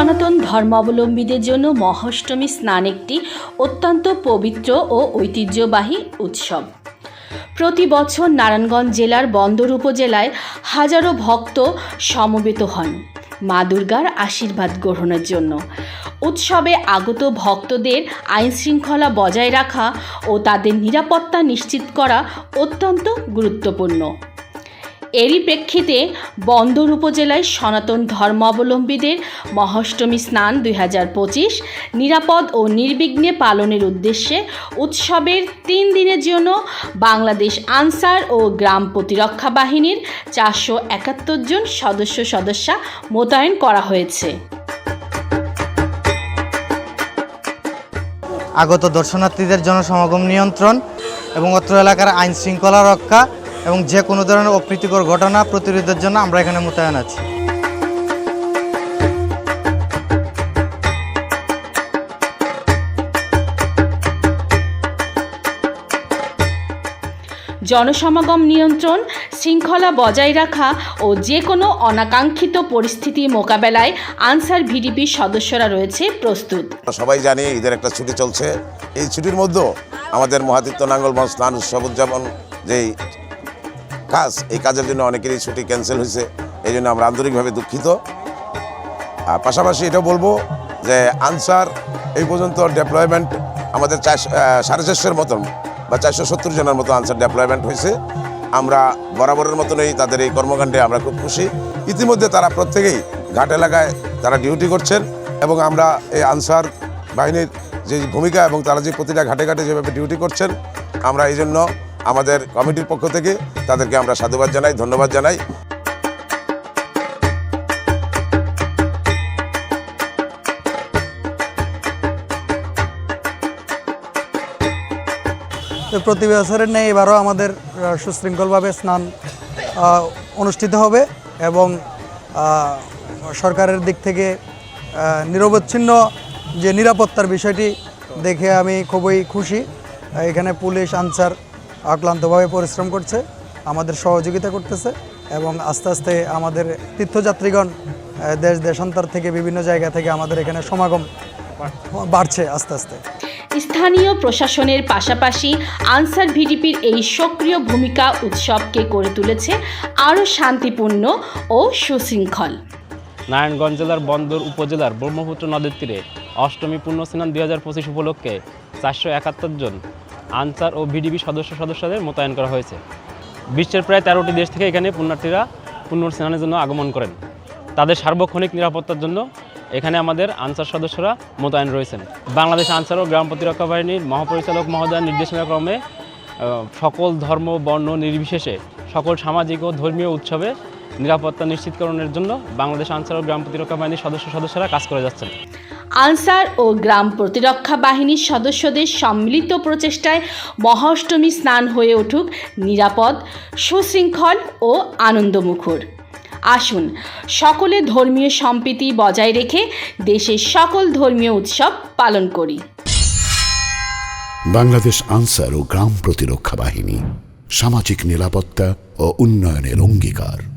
সনাতন ধর্মাবলম্বীদের জন্য মহাষ্টমী স্নান একটি অত্যন্ত পবিত্র ও ঐতিহ্যবাহী উৎসব। প্রতি বছর নারায়ণগঞ্জ জেলার বন্দর উপজেলায় হাজারো ভক্ত সমবেত হন মা দুর্গার আশীর্বাদ গ্রহণের জন্য। উৎসবে আগত ভক্তদের আইন শৃঙ্খলা বজায় রাখা ও তাদের নিরাপত্তা নিশ্চিত করা অত্যন্ত গুরুত্বপূর্ণ। এরই প্রেক্ষিতে বন্দর উপজেলায় সনাতন ধর্মাবলম্বীদের মহাষ্টমী স্নান দুই নিরাপদ ও নির্বিঘ্নে পালনের উদ্দেশ্যে উৎসবের তিন দিনের জন্য বাংলাদেশ আনসার ও গ্রাম প্রতিরক্ষা বাহিনীর চারশো একাত্তর জন সদস্য সদস্যা মোতায়েন করা হয়েছে। আগত দর্শনার্থীদের জনসমাগম নিয়ন্ত্রণ এবং অত্র এলাকার আইন শৃঙ্খলা রক্ষা এবং যে কোনো ধরনের অপ্রীতিকর ঘটনা প্রতিরোধের জন্য আমরা এখানে মোতায়েন আছি। জনসমাগম নিয়ন্ত্রণ শৃঙ্খলা বজায় রাখা ও যে কোনো অনাকাঙ্ক্ষিত পরিস্থিতি মোকাবেলায় আনসার ভিডিপির সদস্যরা রয়েছে প্রস্তুত। সবাই জানি ঈদের একটা ছুটি চলছে। এই ছুটির মধ্যেও আমাদের মহাতীর্থ নাঙ্গলবন স্নান উৎসব উদযাপন যেই কাজ এই কাজের জন্য অনেকেরই ছুটি ক্যান্সেল হয়েছে। এই জন্য আমরা আন্তরিকভাবে দুঃখিত। আর পাশাপাশি এটা বলব যে আনসার এই পর্যন্ত ডেপ্লয়মেন্ট আমাদের চারশো সাড়ে চারশোর মতন বা চারশো সত্তর জনের মতো আনসার ডেপ্লয়মেন্ট হয়েছে। আমরা বরাবরের মতনই তাদের এই কর্মকাণ্ডে আমরা খুব খুশি। ইতিমধ্যে তারা প্রত্যেকেই ঘাট এলাকায় তারা ডিউটি করছেন এবং আমরা এই আনসার বাহিনীর যে ভূমিকা এবং তারা যে প্রতিটা ঘাটে ঘাটে যেভাবে ডিউটি করছেন, আমরা এই জন্য আমাদের কমিটির পক্ষ থেকে তাদেরকে আমরা সাধুবাদ জানাই, ধন্যবাদ জানাই। প্রতি বছরের নেই এবারও আমাদের সুশৃঙ্খলভাবে স্নান অনুষ্ঠিত হবে এবং সরকারের দিক থেকে নিরবচ্ছিন্ন যে নিরাপত্তার বিষয়টি দেখে আমি খুবই খুশি। এখানে পুলিশ, আনসার আক্লান্তভাবে পরিশ্রম করছে আমাদের সহযোগিতা করতেছে এবং আস্তে আস্তে আমাদের তীর্থযাত্রীগণ দেশ দেশান্তর থেকে বিভিন্ন জায়গা থেকে আমাদের এখানে সমাগম বাড়ছে আস্তে আস্তে। স্থানীয় প্রশাসনের পাশাপাশি আনসার ভিডিপির এই সক্রিয় ভূমিকা উৎসবকে করে তুলেছে আরও শান্তিপূর্ণ ও সুশৃঙ্খল। নারায়ণগঞ্জ জেলার বন্দর উপজেলার ব্রহ্মপুত্র নদের তীরে অষ্টমী পুণ্যস্নান দুই হাজার পঁচিশ উপলক্ষে চারশো একাত্তর জন আনসার ও ভিডিবি সদস্য সদস্যদের মোতায়েন করা হয়েছে। বিশ্বের প্রায় তেরোটি দেশ থেকে এখানে পুণ্যার্থীরা পুণ্য জন্য আগমন করেন। তাদের সার্বক্ষণিক নিরাপত্তার জন্য এখানে আমাদের আনসার সদস্যরা মোতায়েন রয়েছেন। বাংলাদেশ আনসার ও গ্রাম প্রতিরক্ষা বাহিনীর মহাপরিচালক মহোদয়ের নির্দেশনা ক্রমে সকল ধর্ম, বর্ণ নির্বিশেষে সকল সামাজিক ও ধর্মীয় উৎসবে নিরাপত্তা নিশ্চিতকরণের জন্য বাংলাদেশ আনসার ও গ্রাম প্রতিরক্ষা বাহিনীর সদস্য সদস্যরা কাজ করে যাচ্ছেন। আনসার ও গ্রাম প্রতিরক্ষা বাহিনীর সদস্যদের সম্মিলিত প্রচেষ্টায় মহাষ্টমী স্নান হয়ে উঠুক নিরাপদ, সুশৃঙ্খল ও আনন্দমুখর। আসুন, সকলে ধর্মীয় সম্প্রীতি বজায় রেখে দেশের সকল ধর্মীয় উৎসব পালন করি। বাংলাদেশ আনসার ও গ্রাম প্রতিরক্ষা বাহিনী সামাজিক নিরাপত্তা ও উন্নয়নের অঙ্গীকার।